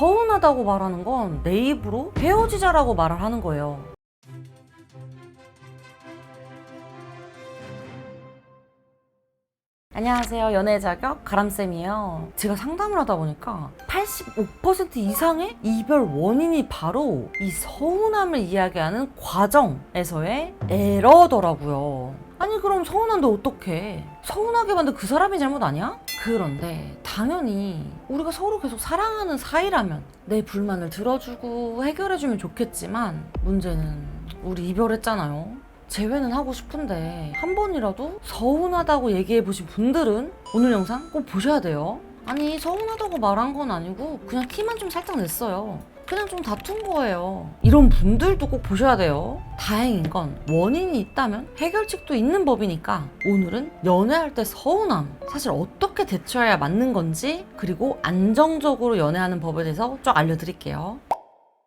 서운하다고 말하는 건 내 입으로 헤어지자라고 말을 하는 거예요. 안녕하세요. 연애 자격 가람쌤이에요. 제가 상담을 하다 보니까 85% 이상의 이별 원인이 바로 이 서운함을 이야기하는 과정에서의 에러더라고요. 아니 그럼 서운한데 어떡해? 서운하게 만든 그 사람이 잘못 아니야? 그런데 당연히 우리가 서로 계속 사랑하는 사이라면 내 불만을 들어주고 해결해주면 좋겠지만 문제는 우리 이별했잖아요. 재회는 하고 싶은데 한 번이라도 서운하다고 얘기해 보신 분들은 오늘 영상 꼭 보셔야 돼요. 아니 서운하다고 말한 건 아니고 그냥 티만 좀 살짝 냈어요. 그냥 좀 다툰 거예요. 이런 분들도 꼭 보셔야 돼요. 다행인 건 원인이 있다면 해결책도 있는 법이니까 오늘은 연애할 때 서운함 사실 어떻게 대처해야 맞는 건지 그리고 안정적으로 연애하는 법에 대해서 쭉 알려드릴게요.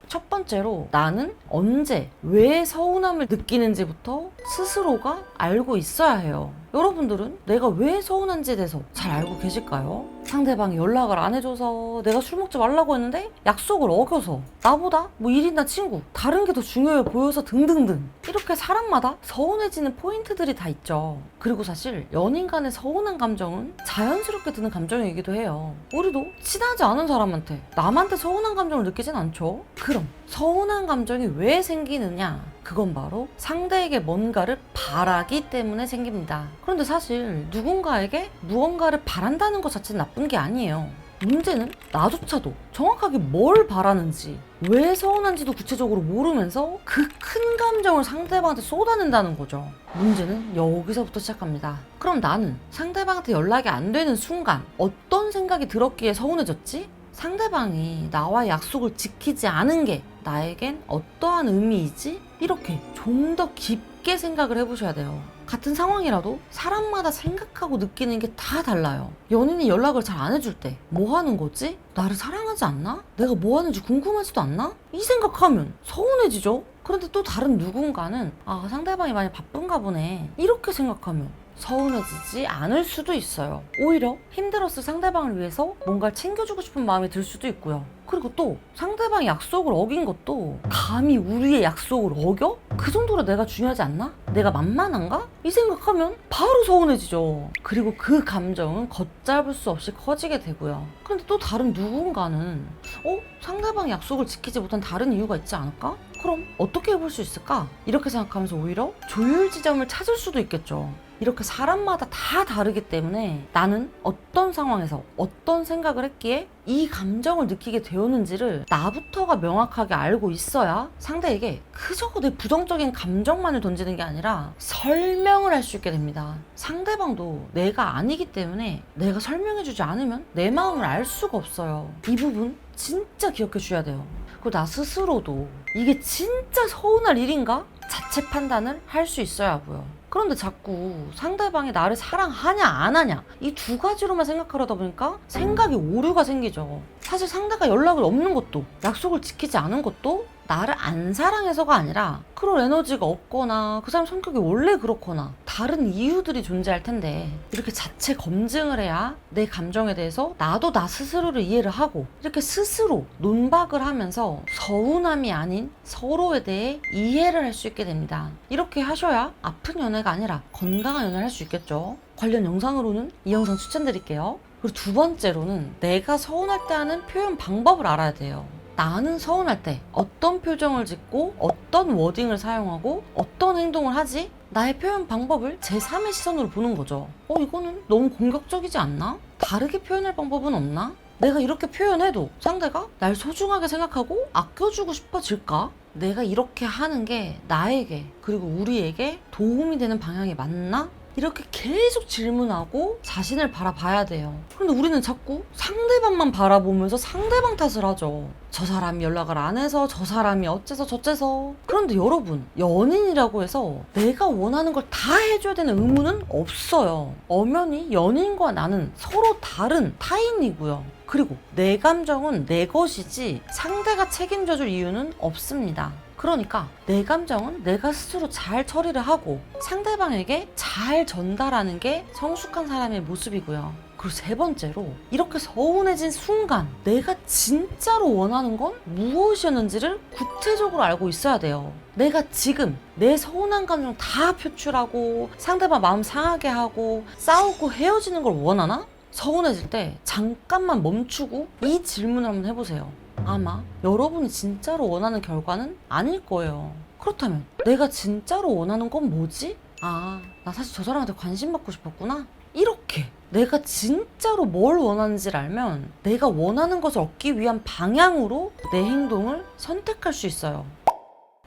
첫 번째로 나는 언제 왜 서운함을 느끼는지부터 스스로가 알고 있어야 해요. 여러분들은 내가 왜 서운한지에 대해서 잘 알고 계실까요? 상대방이 연락을 안 해줘서 내가 술 먹지 말라고 했는데 약속을 어겨서 나보다 뭐 일이나 친구 다른 게 더 중요해 보여서 등등등 이렇게 사람마다 서운해지는 포인트들이 다 있죠. 그리고 사실 연인 간의 서운한 감정은 자연스럽게 드는 감정이기도 해요. 우리도 친하지 않은 사람한테 남한테 서운한 감정을 느끼진 않죠. 그럼 서운한 감정이 왜 생기느냐? 그건 바로 상대에게 뭔가를 바라기 때문에 생깁니다. 그런데 사실 누군가에게 무언가를 바란다는 것 자체는 나쁜 게 아니에요. 문제는 나조차도 정확하게 뭘 바라는지 왜 서운한지도 구체적으로 모르면서 그 큰 감정을 상대방한테 쏟아낸다는 거죠. 문제는 여기서부터 시작합니다. 그럼 나는 상대방한테 연락이 안 되는 순간 어떤 생각이 들었기에 서운해졌지? 상대방이 나와 약속을 지키지 않은 게 나에겐 어떠한 의미이지? 이렇게 좀 더 깊게 생각을 해보셔야 돼요. 같은 상황이라도 사람마다 생각하고 느끼는 게 다 달라요. 연인이 연락을 잘 안 해줄 때 뭐 하는 거지? 나를 사랑하지 않나? 내가 뭐 하는지 궁금하지도 않나? 이 생각하면 서운해지죠? 그런데 또 다른 누군가는 아 상대방이 많이 바쁜가 보네 이렇게 생각하면 서운해지지 않을 수도 있어요. 오히려 힘들었을 상대방을 위해서 뭔가를 챙겨주고 싶은 마음이 들 수도 있고요. 그리고 또 상대방이 약속을 어긴 것도 감히 우리의 약속을 어겨? 그 정도로 내가 중요하지 않나? 내가 만만한가? 이 생각하면 바로 서운해지죠. 그리고 그 감정은 걷잡을 수 없이 커지게 되고요. 그런데 또 다른 누군가는 어? 상대방이 약속을 지키지 못한 다른 이유가 있지 않을까? 그럼 어떻게 해볼 수 있을까? 이렇게 생각하면서 오히려 조율 지점을 찾을 수도 있겠죠. 이렇게 사람마다 다 다르기 때문에 나는 어떤 상황에서 어떤 생각을 했기에 이 감정을 느끼게 되었는지를 나부터가 명확하게 알고 있어야 상대에게 그저 내 부정적인 감정만을 던지는 게 아니라 설명을 할 수 있게 됩니다. 상대방도 내가 아니기 때문에 내가 설명해주지 않으면 내 마음을 알 수가 없어요. 이 부분 진짜 기억해 주셔야 돼요. 그리고 나 스스로도 이게 진짜 서운할 일인가? 자체 판단을 할 수 있어야 하고요. 그런데 자꾸 상대방이 나를 사랑하냐 안 하냐 이 두 가지로만 생각하려다 보니까 생각이 오류가 생기죠. 사실 상대가 연락을 없는 것도 약속을 지키지 않은 것도 나를 안 사랑해서가 아니라 그럴 에너지가 없거나 그 사람 성격이 원래 그렇거나 다른 이유들이 존재할 텐데 이렇게 자체 검증을 해야 내 감정에 대해서 나도 나 스스로를 이해를 하고 이렇게 스스로 논박을 하면서 서운함이 아닌 서로에 대해 이해를 할 수 있게 됩니다. 이렇게 하셔야 아픈 연애가 아니라 건강한 연애를 할 수 있겠죠. 관련 영상으로는 이 영상 추천드릴게요. 그리고 두 번째로는 내가 서운할 때 하는 표현 방법을 알아야 돼요. 나는 서운할 때 어떤 표정을 짓고 어떤 워딩을 사용하고 어떤 행동을 하지? 나의 표현 방법을 제3의 시선으로 보는 거죠. 어, 이거는 너무 공격적이지 않나? 다르게 표현할 방법은 없나? 내가 이렇게 표현해도 상대가 날 소중하게 생각하고 아껴주고 싶어질까? 내가 이렇게 하는 게 나에게 그리고 우리에게 도움이 되는 방향이 맞나? 이렇게 계속 질문하고 자신을 바라봐야 돼요. 그런데 우리는 자꾸 상대방만 바라보면서 상대방 탓을 하죠. 저 사람이 연락을 안 해서 저 사람이 어째서 저째서. 그런데 여러분, 연인이라고 해서 내가 원하는 걸 다 해줘야 되는 의무는 없어요. 엄연히 연인과 나는 서로 다른 타인이고요. 그리고 내 감정은 내 것이지 상대가 책임져줄 이유는 없습니다. 그러니까 내 감정은 내가 스스로 잘 처리를 하고 상대방에게 잘 전달하는 게 성숙한 사람의 모습이고요. 그리고 세 번째로 이렇게 서운해진 순간 내가 진짜로 원하는 건 무엇이었는지를 구체적으로 알고 있어야 돼요. 내가 지금 내 서운한 감정 다 표출하고 상대방 마음 상하게 하고 싸우고 헤어지는 걸 원하나? 서운해질 때 잠깐만 멈추고 이 질문을 한번 해보세요. 아마 여러분이 진짜로 원하는 결과는 아닐 거예요. 그렇다면 내가 진짜로 원하는 건 뭐지? 아, 나 사실 저 사람한테 관심 받고 싶었구나. 이렇게 내가 진짜로 뭘 원하는지를 알면 내가 원하는 것을 얻기 위한 방향으로 내 행동을 선택할 수 있어요.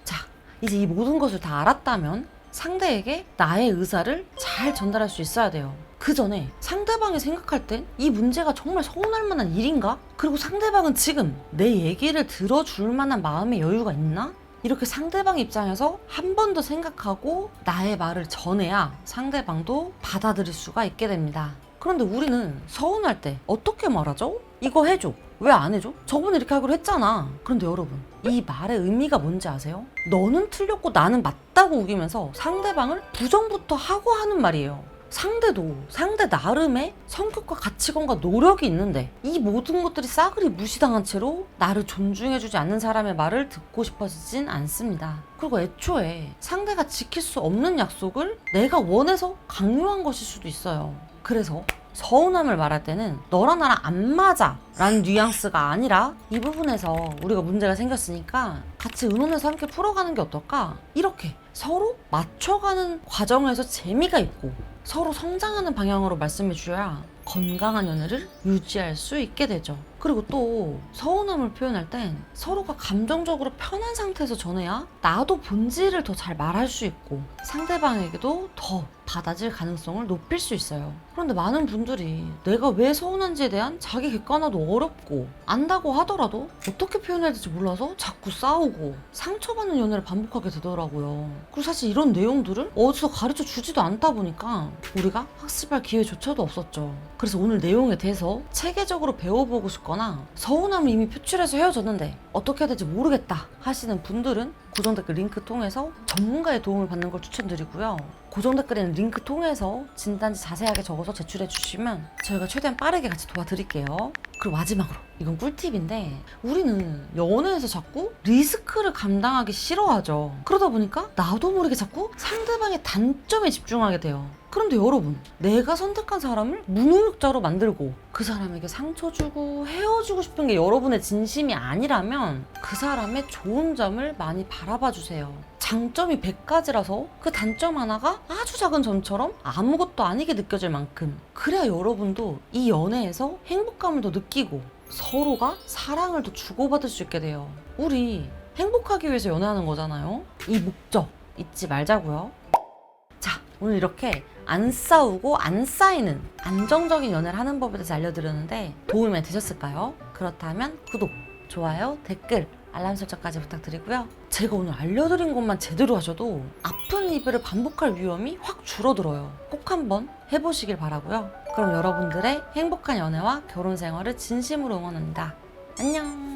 자, 이제 이 모든 것을 다 알았다면 상대에게 나의 의사를 잘 전달할 수 있어야 돼요. 그 전에 상대방이 생각할 땐 이 문제가 정말 서운할 만한 일인가? 그리고 상대방은 지금 내 얘기를 들어줄 만한 마음의 여유가 있나? 이렇게 상대방 입장에서 한 번 더 생각하고 나의 말을 전해야 상대방도 받아들일 수가 있게 됩니다. 그런데 우리는 서운할 때 어떻게 말하죠? 이거 해줘. 왜 안 해줘? 저번에 이렇게 하기로 했잖아. 그런데 여러분, 이 말의 의미가 뭔지 아세요? 너는 틀렸고 나는 맞다고 우기면서 상대방을 부정부터 하고 하는 말이에요. 상대도 상대 나름의 성격과 가치관과 노력이 있는데 이 모든 것들이 싸그리 무시당한 채로 나를 존중해주지 않는 사람의 말을 듣고 싶어지진 않습니다. 그리고 애초에 상대가 지킬 수 없는 약속을 내가 원해서 강요한 것일 수도 있어요. 그래서 서운함을 말할 때는 너랑 나랑 안 맞아 라는 뉘앙스가 아니라 이 부분에서 우리가 문제가 생겼으니까 같이 의논해서 함께 풀어가는 게 어떨까? 이렇게 서로 맞춰가는 과정에서 재미가 있고 서로 성장하는 방향으로 말씀해 주셔야 건강한 연애를 유지할 수 있게 되죠. 그리고 또 서운함을 표현할 땐 서로가 감정적으로 편한 상태에서 전해야 나도 본질을 더 잘 말할 수 있고 상대방에게도 더 받아질 가능성을 높일 수 있어요. 그런데 많은 분들이 내가 왜 서운한지에 대한 자기 객관화도 어렵고 안다고 하더라도 어떻게 표현해야 될지 몰라서 자꾸 싸우고 상처받는 연애를 반복하게 되더라고요. 그리고 사실 이런 내용들을 어디서 가르쳐 주지도 않다 보니까 우리가 학습할 기회조차도 없었죠. 그래서 오늘 내용에 대해서 체계적으로 배워보고 싶거나 서운함을 이미 표출해서 헤어졌는데 어떻게 해야 될지 모르겠다 하시는 분들은 고정 댓글 링크 통해서 전문가의 도움을 받는 걸 추천드리고요. 고정 댓글에는 링크 통해서 진단지 자세하게 적어서 제출해 주시면 저희가 최대한 빠르게 같이 도와드릴게요. 그리고 마지막으로 이건 꿀팁인데 우리는 연애에서 자꾸 리스크를 감당하기 싫어하죠. 그러다 보니까 나도 모르게 자꾸 상대방의 단점에 집중하게 돼요. 그런데 여러분, 내가 선택한 사람을 무능력자로 만들고 그 사람에게 상처 주고 헤어지고 싶은 게 여러분의 진심이 아니라면 그 사람의 좋은 점을 많이 바라봐 주세요. 장점이 100가지라서 그 단점 하나가 아주 작은 점처럼 아무것도 아니게 느껴질 만큼 그래야 여러분도 이 연애에서 행복감을 더 느끼고 서로가 사랑을 더 주고받을 수 있게 돼요. 우리 행복하기 위해서 연애하는 거잖아요. 이 목적 잊지 말자고요. 자, 오늘 이렇게 안 싸우고 안 쌓이는 안정적인 연애를 하는 법에 대해서 알려드렸는데 도움이 되셨을까요? 그렇다면 구독, 좋아요, 댓글, 알람 설정까지 부탁드리고요. 제가 오늘 알려드린 것만 제대로 하셔도 아픈 이별을 반복할 위험이 확 줄어들어요. 꼭 한번 해보시길 바라고요. 그럼 여러분들의 행복한 연애와 결혼 생활을 진심으로 응원합니다. 안녕!